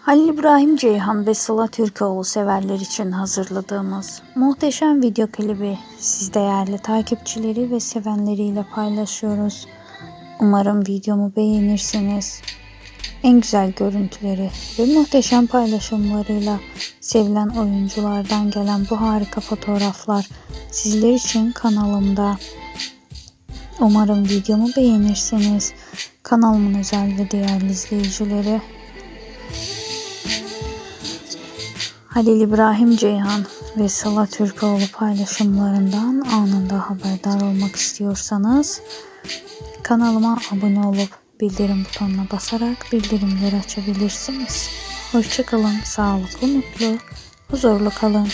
Halil İbrahim Ceyhan ve Sıla Türkoğlu severler için hazırladığımız muhteşem video klibi siz değerli takipçileri ve sevenleriyle paylaşıyoruz. Umarım videomu beğenirsiniz. En güzel görüntüleri ve muhteşem paylaşımlarıyla sevilen oyunculardan gelen bu harika fotoğraflar sizler için kanalımda. Umarım videomu beğenirsiniz. Kanalımın özel ve değerli izleyicileri Halil İbrahim Ceyhan ve Sıla Türkoğlu paylaşımlarından anında haberdar olmak istiyorsanız kanalıma abone olup bildirim butonuna basarak bildirimleri açabilirsiniz. Hoşçakalın, sağlıklı, mutlu, huzurlu kalın.